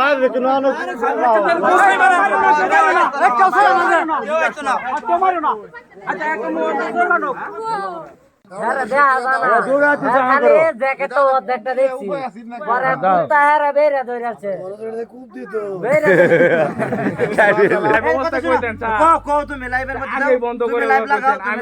বাইরে কোনো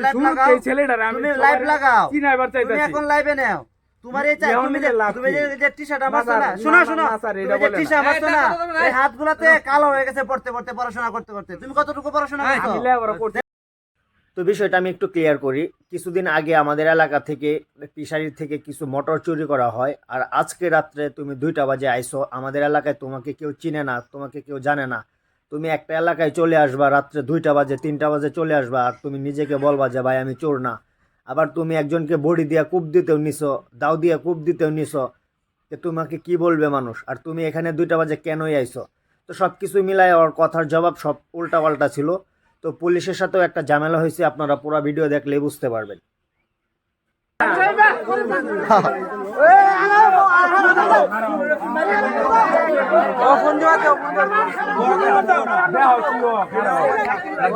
লাগাও ছেলেটারে আমি তুমি সবার লাইভ লাগাও। চিনাইবার তুমি চাইতাছি। এখন লাইভে নাও। তোমার এই চা- তুমি যে তুমি যে- যে টি-শার্ট আমারছো না, না শোনো শোনো না, স্যার, এটা তুমি যে টি-শার্ট আমারছো না এই হাতগুলাতে কালো হয়ে গেছে পড়তে পড়তে পড়াশোনা করতে করতে। তুমি কতটুকু পড়াশোনা করছ? আমি লেখাপড়া করতে তো বিষয়টা আমি একটু ক্লিয়ার করি। কিছুদিন আগে আমাদের এলাকা থেকে ফিশারি থেকে কিছু মোটর চুরি করা হয়। আর আজকে রাত্রে তুমি দুইটা বাজে আইসো। আমাদের এলাকায় তোমাকে কেউ চিনে না তোমাকে কেউ জানে না। তুমি একটা এলাকায় চলে আসবা রাত্রে দুইটা বাজে তিনটা বাজে চলে আসবা আর তুমি নিজেকে বলবা যে ভাই আমি চোর না। আবার তুমি একজনকে বডি দিয়া কূপ দিতেও নিছো, দাও দিয়া কূপ দিতেও নিছো যে তোমাকে কি বলবে মানুষ? আর তুমি এখানে দুইটা বাজে কেনই আইছো? তো সব কিছু মিলায় ওর কথার জবাব সব উল্টা পাল্টা ছিল। তো পুলিশের সাথেও একটা ঝামেলা হয়েছে, আপনারা পুরো ভিডিও দেখলে বুঝতে পারবেন।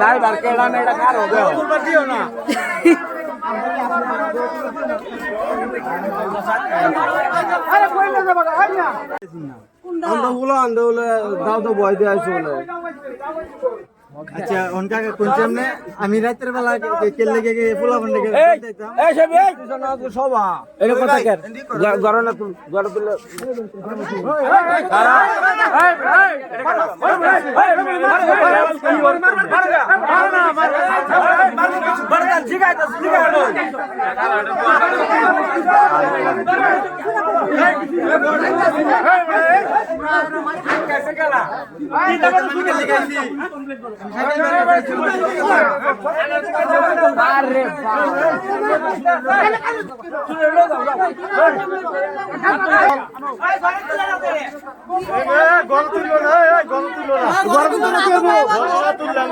ড্রাইভার কেডা না দেও তো ভয় দিয়ে আসো বলে আচ্ছা আমি রাতের বেলা কেলে গে গে ফুলা বন্ধে গে এই সব এই সবা এটা কথা কেন গরনা তুল গর তুল গল তুলো এই গল তুলো না গল তুলো না। গল তুললে না।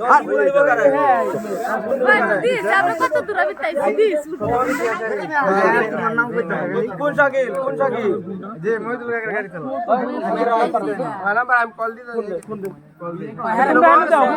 কোনো দিস কোন সাকিল যে মহিদুল কাকার গাড়ি চালা নাম্বার আমি কল দিতে সাইকেল হলো দরজা কি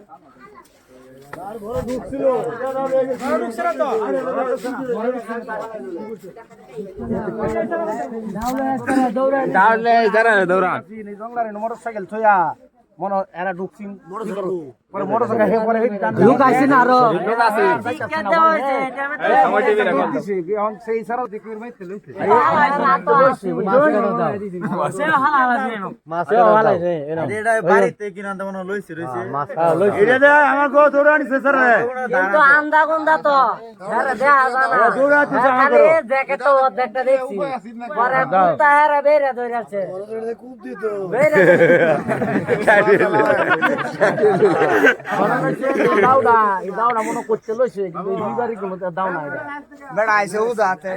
ভাই এ ভাই ও দাঁড়লে দাঁড়া দৌড়া মোটরসাইকেল থইয়া মনে এরা ঢুকছি। মোটরসাইকেল পরে মোটরসাইকেল হে পরে হেঁটে টান লোক আছে না আরও লোক আছে টিকেট দেওয়া হয়েছে এটা আমি এই সময় টিভি রাখো দিছি এখন সেই সারা দিকুর মাইতে লইছে সেও হালা হালা দিয়ে নাও। এটা বাড়িতে কিনা তো লইছে রইছে এটা দে আমার গো ধরে আনিছে স্যার কিন্তু আন্দা গুন্দা তো দেখা জানা খালি দেখে তো অর্ধেকটা দেখছি পরে কুত্তা হেরা বেরে ধরেছে বেরে দাউডা এই দাউডা করতে লইছে কিন্তু এই দুইবারই কোনো দাও না এটা বেড়া আইছে উদাতে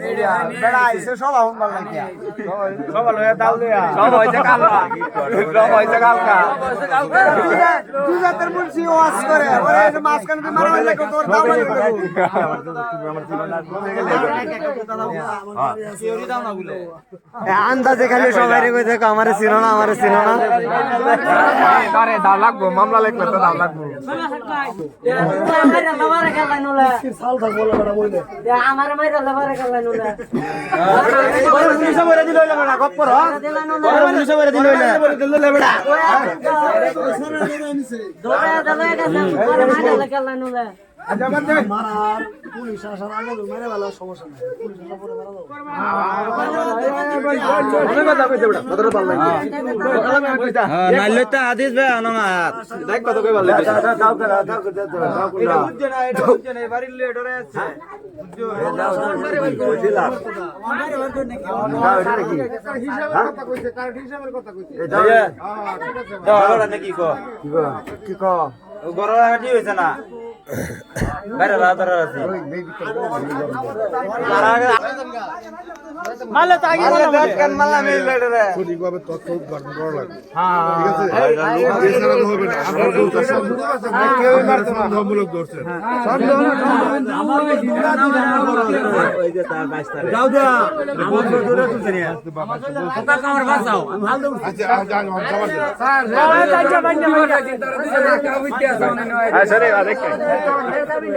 আন্দাজে খালি সবাই রে কই দেখো আমারে আমারে ছিল না আরে দাম লাগবো মামলা লেখলে তো দাম লাগবো আমারে নুলে পুলিশে মেরে পরে কি ক গরম হয়েছে না 咳咳 বাইরে রাত আছে মালে তো আগে মালে কান মালা মেল রে সঠিকভাবে তথ্য উদ্ঘাটন করা লাগবে ঠিক আছে এছাড়া তো হবে না আপনার বলতেছেন কেউ সন্দেহমূলক ধরছেন যাও দা আমার দূরে তুলছে নিয়ে কথা কামার বাঁচাও আমি হাল দেব আচ্ছা আজ আজ খাবার দিন আচ্ছা রে আরেক করতে আছি রে কেলা জানি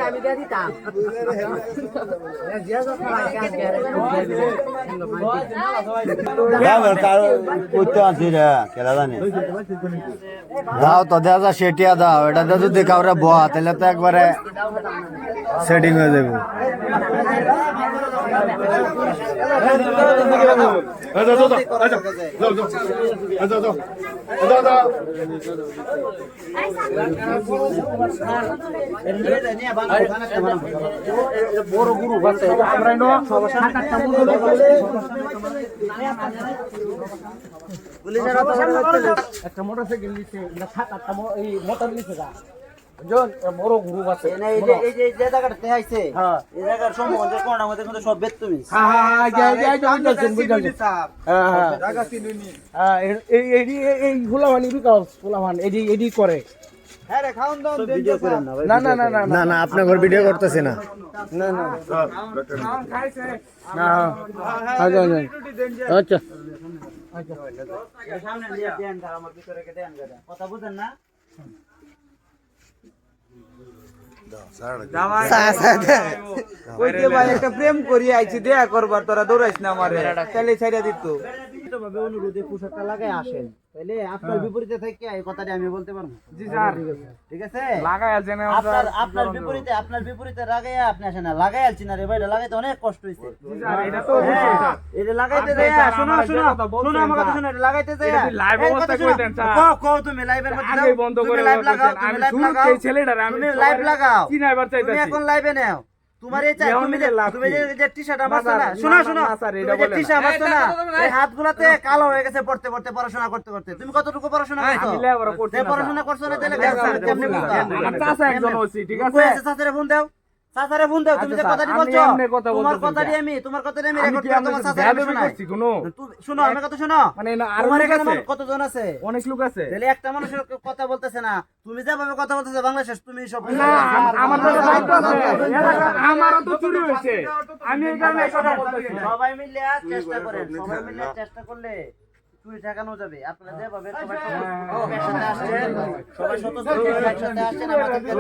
দাও তো যা সেটিয়া দাও এটা যদি কাউরে বয়া তাহলে তো একবারে সেটিং হয়ে যাবে আচ্ছা। দাও একটা মোটরসাইকেল নিচ্ছে সাত আটটা এই মোটর নিচ্ছে বড় গ্রুপ আছে। এই যে এই যে জায়গাটা দেখাইছে এই জায়গার সম্ভব যে মধ্যে কিন্তু সব বেদ তুমি। হ্যাঁ হ্যাঁ হ্যাঁ এই যে- বুঝছেন, বুঝছেন। হ্যাঁ, হ্যাঁ। হ্যাঁ, এই- এই- এই- এই- এই ফুলাভানি বিকাশ ফুলাভান এডি এডি করে। না না না না না না না আপনার ঘর ভিডিও করতেছে না না না না আচ্ছা আচ্ছা আচ্ছা সামনে নিয়ে দেন তার আমার ভিতরে কে দেন গাদা। কথা বুঝেন না কইতে ভাই একটা প্রেম করি আইছি দেয়া করবার তোরা দৌড়াইছ না আমারে তাহলে ছাইরা দিত অনুরোধে পোশাকটা লাগাই আসেন তাহলে আপনার বিপরীতে থেকে এই কথাটি আমি বলতে পারব। জি স্যার। ঠিক আছে? আপনার আপনার বিপরীতে আপনার বিপরীতে আপনি আসেন না। লাগাই আলছি না রে ভাই এটা লাগাইতে অনেক কষ্ট হইছে। স্যার এটা তো হ্যাঁ, এটা লাগাইতে স্যার, শোনো আমার শোনো কথা বলছেন, শোনো আমার কথা শোনো এটা লাগাইতে এটা কি অবস্থা কথা কই দেন, স্যার? কও কও তুমি লাইভের মধ্যে আগে বন্ধ করে লাইভ লাগাও আমি তুমি লাইভ ছেলেটারে আমি তুমি লাইভ লাগাও। তুমি চাইতাছি। এখন লাইভে নাও। তোমার এই তুমি যে তুমি যে কি? যে টি-শার্ট না, আমারছো স্যার, না শোনো। শোনো তুমি যে এই হাতগুলাতে কালো হয়ে গেছে পড়তে পড়তে পড়াশোনা করতে করতে। তুমি কতটুকু পড়াশোনা করছ? আমি লেখাপড়া করছি পড়াশোনা করছ না তাহলে কেমনে- স্যার, কেমনে না, বলতা? আমার চাচা একজন হইছি, ঠিক আছে? চাচারে ফোন দাও। চাচারে ফোন দাও তুমি যে আচ্ছা, কথাটি আমি বলছো তোমার কথাটি আমি তোমার কথাটি আমি আমি রেকর্ড করে তোমার সাথে চাচারে শোনাই করছি কোনো? আমার কথা শোনো। মানে না আরও তোমার লোক এখানে আছে? মানুষ কতজন আছে? অনেক লোক আছে। তাহলে একটা মানুষের কথা বলতেছে না। তুমি যেভাবে কথা বলতেছো বাংলাদেশ তুমি সব না আমার তো দায়িত্ব আছে। এলাকা- আমারও তো চুরি হয়েছে। আমি এই কারণে কথা বলতেছি। সবাই মিলে চেষ্টা করেন সবাই মিলে চেষ্টা করলে চুরি ঠেকানো যাবে। আপনারা যেভাবে সবাই একসাথে আসছেন। সবাই সতর্ক একসাথে আসছেন আমাদেরকে